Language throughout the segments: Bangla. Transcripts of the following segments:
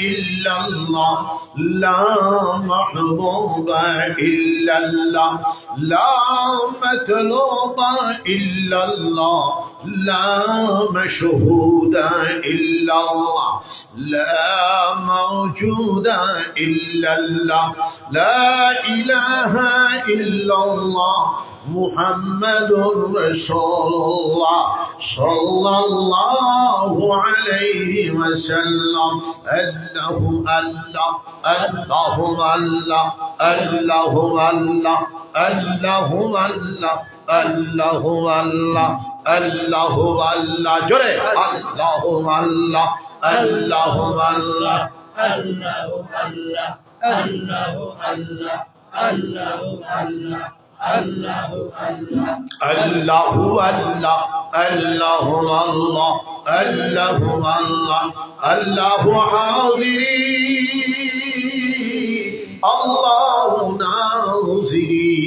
إلا الله لا محبوب إلا الله لا مطلوب إلا الله لا مشهود إلا الله. لا موجود إلا الله. لا إله إلا الله. محمد رسول الله. صلى الله عليه وسلم. أنه الله. الله الله. الله الله. الله الله. الله الله الله الله جري الله الله الله الله আল্লাহ আল্লাহ আল্লাহ আল্লাহ আল্লাহ আল্লাহ আল্লাহ আল্লাহ الله الله الله الله الله الله الله حاضري الله ناظري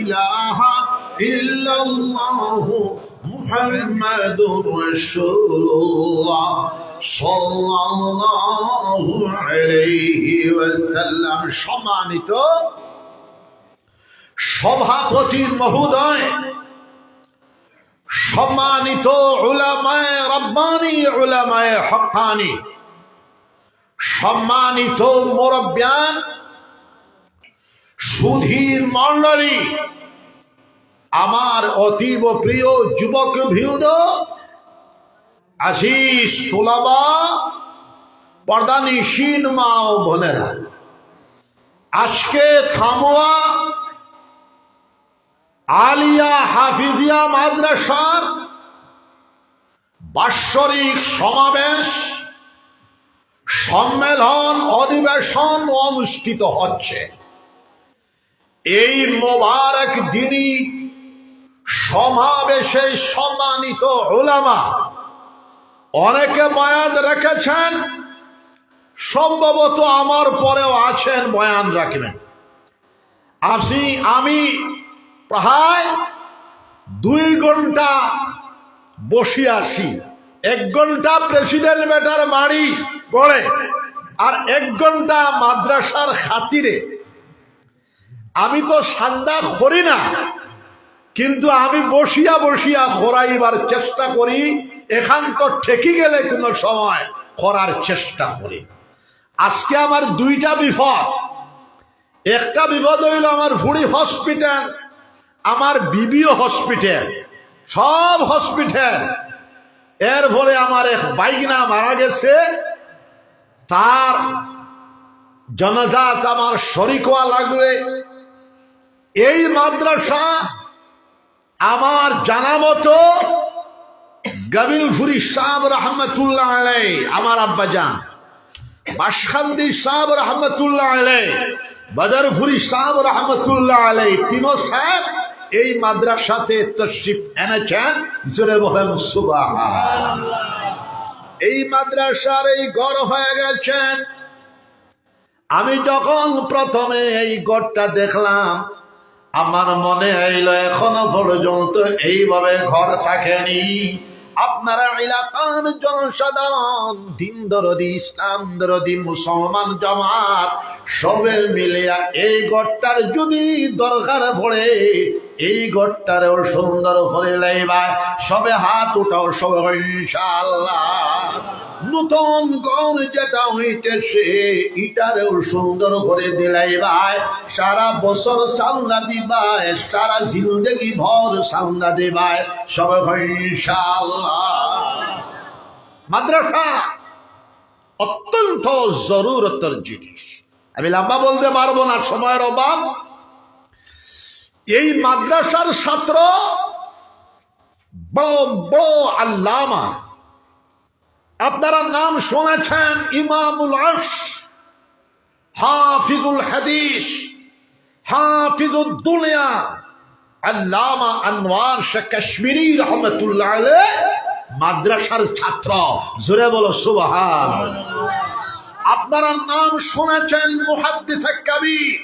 ইলাহা ইল্লাল্লাহু মুহাম্মাদুর রাসূলুল্লাহ সাল্লাল্লাহু আলাইহি ওয়াসাল্লাম। সম্মানিত সভাপতি মহোদয়, সম্মানিত উলামায় রব্বানি, উলামায় হকানি সম্মানিত মোরব্যান সুধীর মণ্ডলী। আমার অতীব প্রিয় যুবক ভিউদ, আশিস তোলাবা পর্দানিসীন মা ও বোনেরা। আজকে থামোয়া আলিয়া হাফিজিয়া মাদ্রাসার বাৎসরিক সমাবেশ, সম্মেলন, অধিবেশন অনুষ্ঠিত হচ্ছে। এই মোবারক দিনই সমাবেশে সম্মানিত ওলামা অনেকে বয়ান রেখেছেন, সম্ভবত আমার পরেও আছেন বয়ান রাখবেন। আসি আমি প্রায় দুই ঘণ্টা বসে আসি এক ঘণ্টা প্রেসিডেন্ট বেটার বাড়ি গড়ে, আর এক ঘণ্টা মাদ্রাসার খাতিরে আমি তো সান্দা করি না, কিন্তু আমি বসিয়া বসিয়া খরাইবার চেষ্টা করি, এখান তো ঠেকি গেলে কোনো সময় করার চেষ্টা করি। আজকে আমার দুইটা বিপদ। একটা বিপদ হইল আমার ফুড়ি হসপিটাল, আমার বিবিও হসপিটাল, সব হসপিটাল। এর ফলে আমার এক বাইকনা মারা গেছে, তার জনজাত আমার শরিকোয়া লাগবে এই মাদ্রাসা আমার জানা মতো গবিলফুরি সাহেব রহমতুল্লাহ আলাই আমার আব্বা যান বাসখান্দি সাহেব রহমতুল্লাহ আলাই বদরফুরি সাহেব রহমতুল্লাহ আলাই তিনো সাহেব এই মাদ্রাসাতে তশরিফ এনেছেন। জোরে বলেন সুবাহ এই মাদ্রাসার এই গড় হয়ে গেছেন। আমি যখন প্রথমে এই গড়টা দেখলাম আমার মনে হইল এখনও পর্যন্ত এইভাবে ঘর থাকেনি। আপনারা এলাকার জনসাধারণ, দিন দরদি, ইসলাম দরদি, মুসলমান জমাত, সবে মিলিয়া এই ঘরটার যদি দরকার পড়ে এই ঘরটার গড়টারেও সুন্দর করে লাইবা, সবে হাত উঠাও সবে ইনশাআল্লাহ। নূতন গড় যেটা হইতেছে, ইটারেও সুন্দর করে দিলাই ভাই সারা বছর চান্দা দিবাই সারা জিন্দগি ভর চান্দা দিবাই সবে ইনশাআল্লাহ। মাদ্রাসা অত্যন্ত জরুরতর জিনিস। আমি লম্বা বলতে পারব না, সময়ের অভাব। এই মাদ্রাসার ছাত্র আল্লামা। আপনারা নাম শুনেছেন ইমামুল আশ হাফিজুল হাদিস হাফিজুল দুনিয়া, আল্লামা আনোয়ার শেখ কাশ্মীরি রহমতুল্লাহ মাদ্রাসার ছাত্র। জোরে বলো, সুবহান। আপনারা নাম শুনেছেন মুহাদ্দিস কবির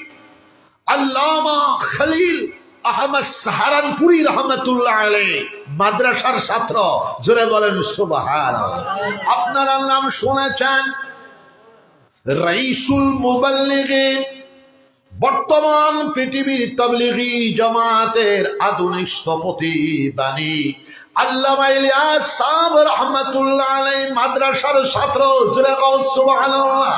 আল্লামা খলিল আহমদ সাহারানপুরি রহমতুল্লাহ আলাই মাদ্রাসার ছাত্র, জোরে বলেন সুবাহান আপনারা নাম শুনেছেন? রাইসুল মুবাল্লিগিন। বর্তমান পৃথিবীর তবলিগি জামাতের আধুনিক স্থপতি বাণী আল্লামা ইলিয়াস সাহেব রহমতুল্লাহ আলাই মাদ্রাসার ছাত্র, জোরে সুবহানাল্লাহ।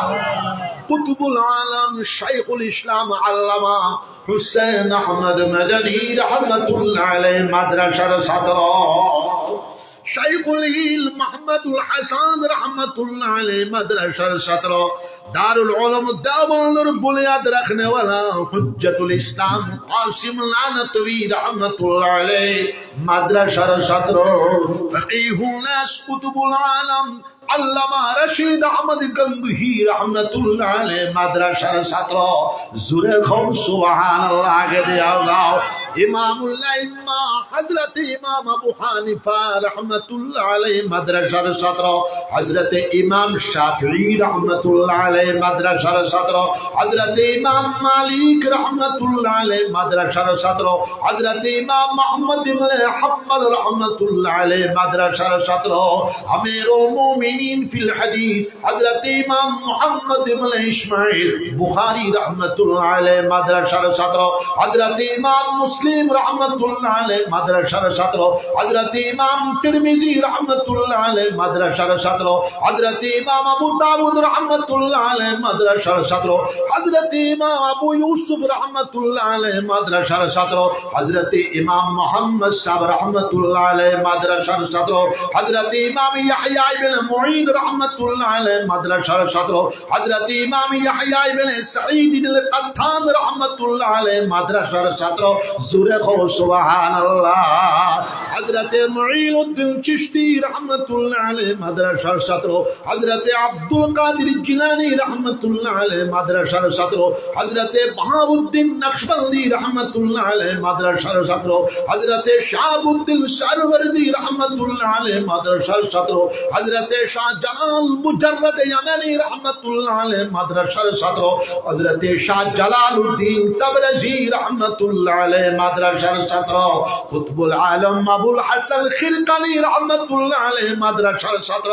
কুতুবুল আলম শাইখুল ইসলাম আল্লামা হুসেন আহমদ মদনী রহমতুল্লাহ আলাই মাদ্রাসার ছাত্র। শাইখুল হিল মাহমুদুল হাসান রহমতুল্লাহ আলাই মাদ্রাসার ছাত্র। দারুল উলুম দেওবন্দের বুনিয়াদ রাখনে वाला হুজ্জতুল ইসলাম কাসিম লানতবী রহমতুল্লাহ আলাই মাদ্রাসার ছাত্র। ফকিহুল নাস কুতুবুল আলম আল্লামা রশিদ আহমদ গঙ্গুহি রহমতুল্লাহ আলাইহি মাদ্রাসার ছাত্র। জুরে খাও সুবহানাল্লাহ আগে দেও দাও ইমামুল্লাহ ইম্মা হযরত ইমাম আবু হানিফা রহমতুল্লাহ আলাই মাদ্রাসার ছাত্র হযরত ইমাম শাফিঈ রহমতুল্লাহ আলাই মাদ্রাসার ছাত্র হযরত ইমাম মালিক রহমতুল্লাহ আলাই মাদ্রাসার ছাত্র হযরত ইমাম মুহাম্মদ ইবনে হাম্মাদ রহমতুল্লাহ আলাই মাদ্রাসার ছাত্র আমিরুল মুমিনিন ফিল হাদিস হযরত ইমাম মুহাম্মদ ইবনে ইসমাঈল বুখারী রহমতুল্লাহ আলাই মাদ্রাসার ছাত্র হযরত ইমাম মুসলিম রহমতুল্লাহ আলাই মাদ্রাসার ছাত্র হযরত ইমাম তিরমিজি রহমতুল্লাহ আলাই মাদ্রাসার ছাত্র হযরত ইমাম আবু দাউদ রহমতুল্লাহ আলাই মাদ্রাসার ছাত্র হযরত ইমাম আবু ইউসুফ রহমতুল্লাহ আলাই মাদ্রাসার ছাত্র হযরত ইমাম মুহাম্মদ সাহেব রহমতুল্লাহ আলাই মাদ্রাসার ছাত্র হযরত ইমাম ইয়াহইয়া ইবনে মুঈন রহমতুল্লাহ আলাই মাদ্রাসার ছাত্র হযরত ইমাম ইয়াহইয়া ইবনে সাঈদ ইবনে কাত্তান রহমতুল্লাহ আলাই মাদ্রাসার ছাত্র সুবহানাল্লাহ। হযরত মুঈনুদ্দিন চিশতি রহমতুল্লাহ আলাই মাদ্রাসার ছাত্র, হযরত আব্দুল কাদের জিলানী রহমতুল্লাহ আলাই মাদ্রাসার ছাত্র, হযরত বাহাউদ্দিন নকশবন্দি রহমতুল্লাহ আলাই মাদ্রাসার ছাত্র, হযরত শাহাবুদ্দিন সারওয়ারদি রহমতুল্লাহ আলাই মাদ্রাসার ছাত্র, হযরত শাহ জালাল মুজাররদ ইয়ামানি রহমতুল্লাহ আলাই মাদ্রাসার ছাত্র, হযরত শাহ জালালউদ্দিন তাবরাজি রহমতুল্লাহ আলাই মাদ্রাসার ছাত্র কুতুবুল আলম আবুল হাসান খিরকানি রহমতুল্লাহ আলাই মাদ্রাসার ছাত্র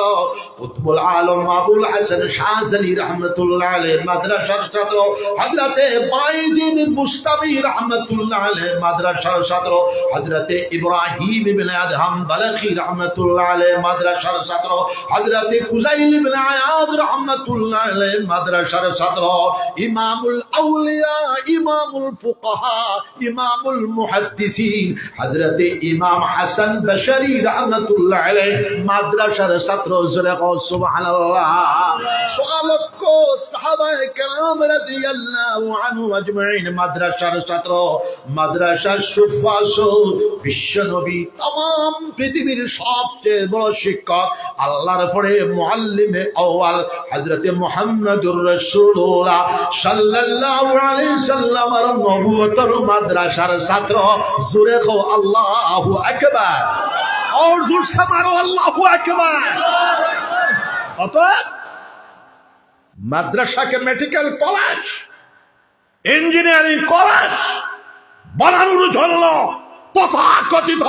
কুতুবুল আলম আবুল হাসান শাহজালি রহমতুল্লাহ আলাই মাদ্রাসার ছাত্র হযরতে বাইজিদ মুস্তাবি রহমতুল্লাহ আলাই মাদ্রাসার ছাত্র হযরতে ইব্রাহিম ইবনে আদহাম বালাখি রহমতুল্লাহ আলাই মাদ্রাসার ছাত্র হযরতে ফুজাইল ইবনে আয়াদ রহমতুল্লাহ আলাই মাদ্রাসার ছাত্র ইমামুল আউলিয়া ইমামুল ফুকাহা ইমামুল মুহাদ্দিসিন হযরতে ইমাম হাসান বশরি রহমতুল্লাহ আলাই মাদ্রাসার ছাত্র জোরে কও সুবহানাল্লাহ সলক্ষ সাহাবায়ে কেরাম রাদিয়াল্লাহু আনহু আজমাইন মাদ্রাসার ছাত্র মাদ্রাসার সুফাস বিশ্বনবী तमाम পৃথিবীর সবচেয়ে বড় শিক্ষক আল্লাহর পরে মুআল্লিমে আউয়াল হযরতে মুহাম্মদুর রাসূলুল্লাহ সাল্লাল্লাহু আলাইহি সাল্লামের নবুয়তর মাদ্রাসার ছাত্র, জোরে খো আল্লাহ একবার আর জোর সে মারো, আল্লাহ একবার অতএব, মাদ্রাসাকে মেডিকেল কলেজ ইঞ্জিনিয়ারিং কলেজ বানানোর জন্য তথাকথিত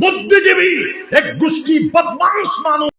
বুদ্ধিজীবী এক গোষ্ঠী বদমাস মানুষ